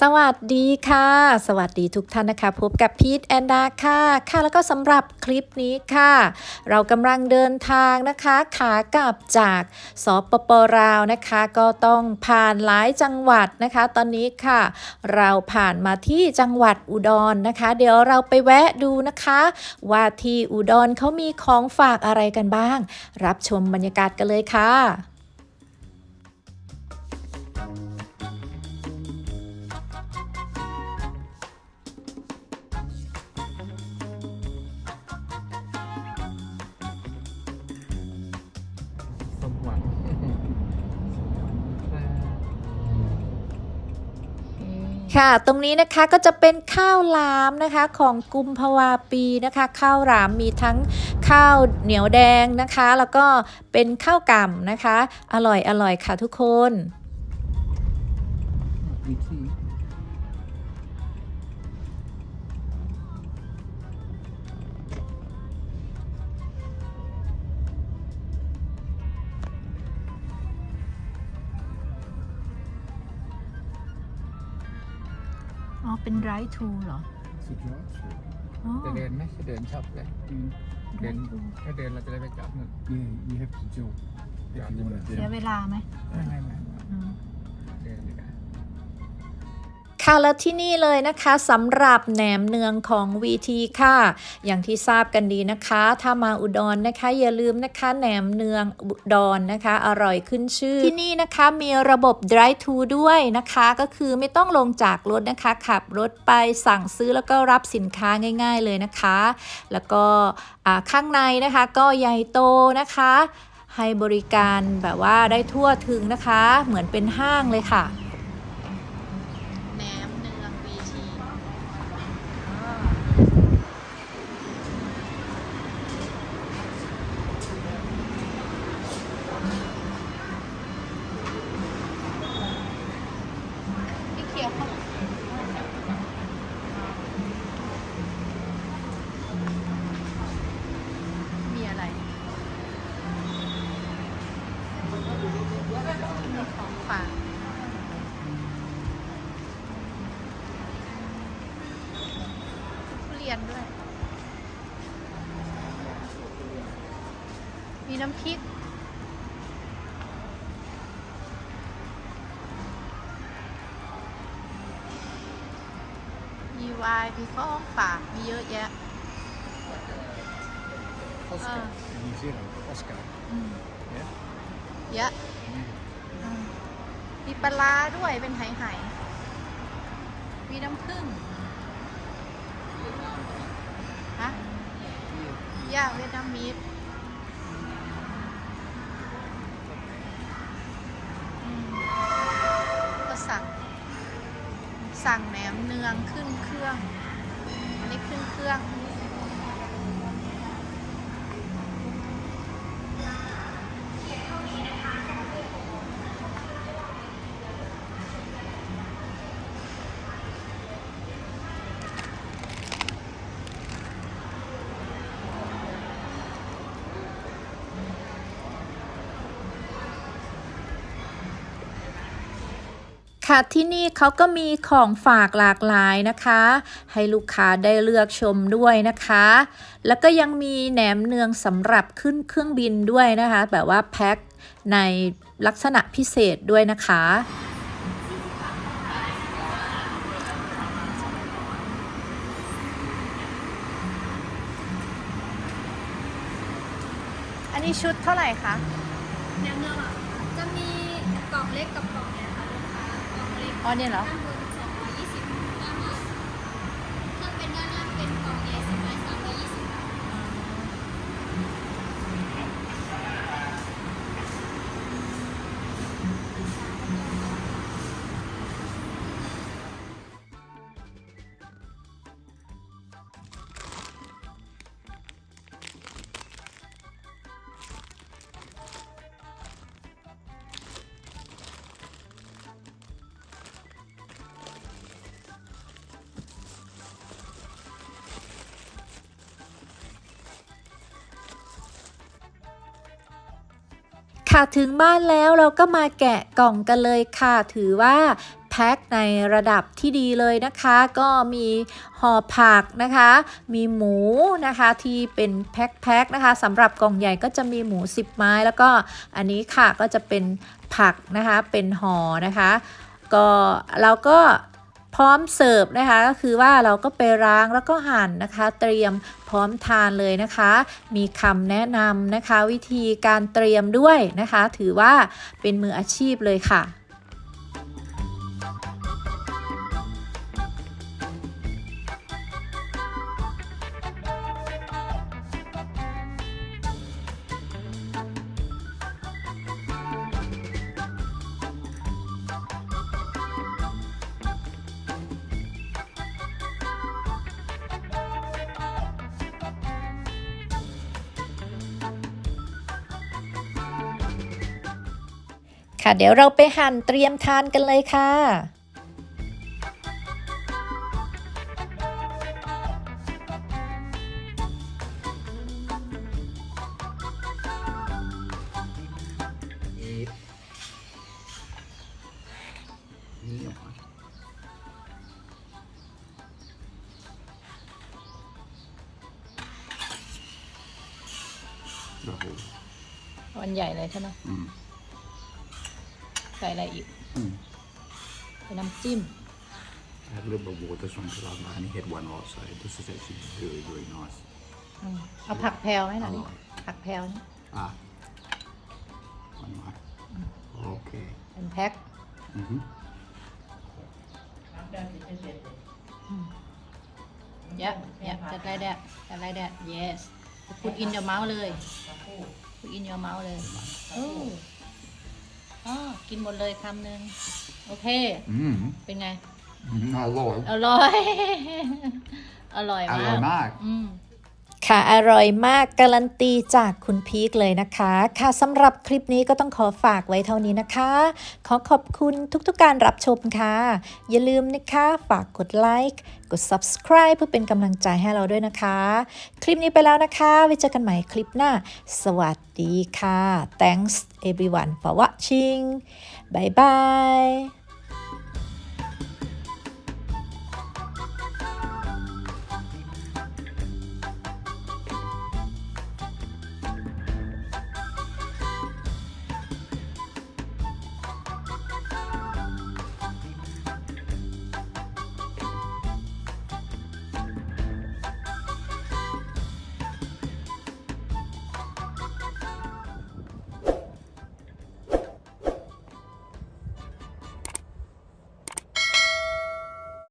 สวัสดีค่ะ สวัสดีทุกท่านนะคะ พบกับพีทแอนดาค่ะค่ะ แล้วก็สำหรับคลิปนี้ค่ะ เรากำลังเดินทางนะคะ ขากลับจากสปปลาวนะคะ ก็ต้องผ่านหลายจังหวัดนะคะ ตอนนี้ค่ะ เราผ่านมาที่จังหวัดอุดรนะคะ เดี๋ยวเราไปแวะดูนะคะ ว่าที่อุดรเขามีของฝากอะไรกันบ้าง รับชมบรรยากาศกันเลยค่ะ ค่ะ ตรงนี้นะคะก็จะเป็นข้าวหลามนะคะของกุมภาวาปีนะคะ ข้าวหลามมีทั้งข้าวเหนียวแดงนะคะ แล้วก็เป็นข้าวก่ำนะคะ อร่อยอร่อยค่ะทุกคน อ๋อ เป็นไรทูเหรอ สุดยอดอ๋อ จะเดินไหมจะเดินชอบเลย Mm. เดินถ้าเดินเราจะได้ไปจับเงิน Yeah, you have to jog if Yeah, you want to เสีย do. เวลาไหมไม่ไม่ไม่เดินดีกว่า ค่ะแล้วที่นี่เลยนะคะสำหรับแหนมเนืองของ VT ค่ะ อย่างที่ทราบกันดีนะคะ ถ้ามาอุดรนะคะ อย่าลืมนะคะแหนมเนืองอุดรนะคะ อร่อยขึ้นชื่อ ที่นี่นะคะมีระบบ drive to ด้วยนะคะ ก็คือไม่ต้องลงจากรถนะคะ ขับรถไปสั่งซื้อแล้วก็รับสินค้าง่าย ๆเลยนะคะ แล้วก็ข้างในนะคะ ก็ใหญ่โตนะคะให้บริการแบบว่าได้ทั่วถึงนะคะ เหมือนเป็นห้างเลยค่ะ แหนมเนืองวีทีพี่เขียวเขามีอะไร มีของฝาก ทุเรียนด้วย มีน้ำพริก มีไวาย มีข้าวฝากมีเยอะแยะ Oscar. New Zealand. Oscar. อืม Yeah. เยอะอืมมีปลาร้าด้วยเป็นไหไหๆมีน้ำผึ้งฮะย่างเวียดนามีด สั่งแหนมเนืองขึ้นเครื่องอันนี้ขึ้นเครื่อง ค่ะที่นี่เขาก็มีของฝากหลากหลายนะคะ ให้ลูกค้าได้เลือกชมด้วยนะคะ แล้วก็ยังมีแหนมเนืองสำหรับขึ้นเครื่องบินด้วยนะคะ แบบว่าแพ็คในลักษณะพิเศษด้วยนะคะอันนี้ชุดเท่าไหร่คะแนวเนืองอะจะมีกล่องเล็กกับกล่องใหญ่ค่ะลูกค้ากล่ ค่ะถึงบ้านแล้วเราก็มาแกะกล่องกันเลยค่ะ ถือว่าแพ็คในระดับที่ดีเลยนะคะ ก็มีห่อผักนะคะ มีหมูนะคะที่เป็นแพ็คๆนะคะสำหรับกล่องใหญ่ก็จะมีหมู 10 ไม้แล้วก็อันนี้ค่ะก็จะเป็นผักนะคะเป็นห่อนะคะ ก็เราก็ พร้อมเสิร์ฟนะคะก็คือว่าเราก็ไปล้างแล้วก็หั่นนะคะ เตรียมพร้อมทานเลยนะคะ มีคำแนะนำนะคะ วิธีการเตรียมด้วยนะคะ ถือว่าเป็นมืออาชีพเลยค่ะ ค่ะ เดี๋ยวเราไปหั่นเตรียมทานกันเลยค่ะ Ja. Bra hår. วันใหญ่เลยใช่ไหม Mm. ใส่อะไรอีก Mm. ใส่น้ำจิ้ม I have a little bit of water so until I've only had one outside. This is actually very, very nice. อืมเอาผักแพรวไหมหน่อยดิอร่อย ผักแพรวนี่ Ah. One more. Okay. เป็นแพ็ค Mm-hmm. เยอะเยอะจะได้แดดจะได้แดด yes put in your mouth เลย put in your mouth เลยโอ้ อ๋อกินหมดเลยคำหนึ่งโอเค Mm. เป็นไง Mm. Hallå. อร่อยอร่อยมาก Hallå Mark. อืม ค่ะอร่อยมากการันตีจากคุณพีคเลยนะคะ ค่ะสำหรับคลิปนี้ก็ต้องขอฝากไว้เท่านี้นะคะ ขอขอบคุณทุกๆการรับชมค่ะ อย่าลืมนะคะฝากกดไลค์กด subscribe เพื่อเป็นกำลังใจให้เราด้วยนะคะ คลิปนี้ไปแล้วนะคะไว้เจอกันใหม่คลิปหน้า สวัสดีค่ะ thanks everyone for watching bye bye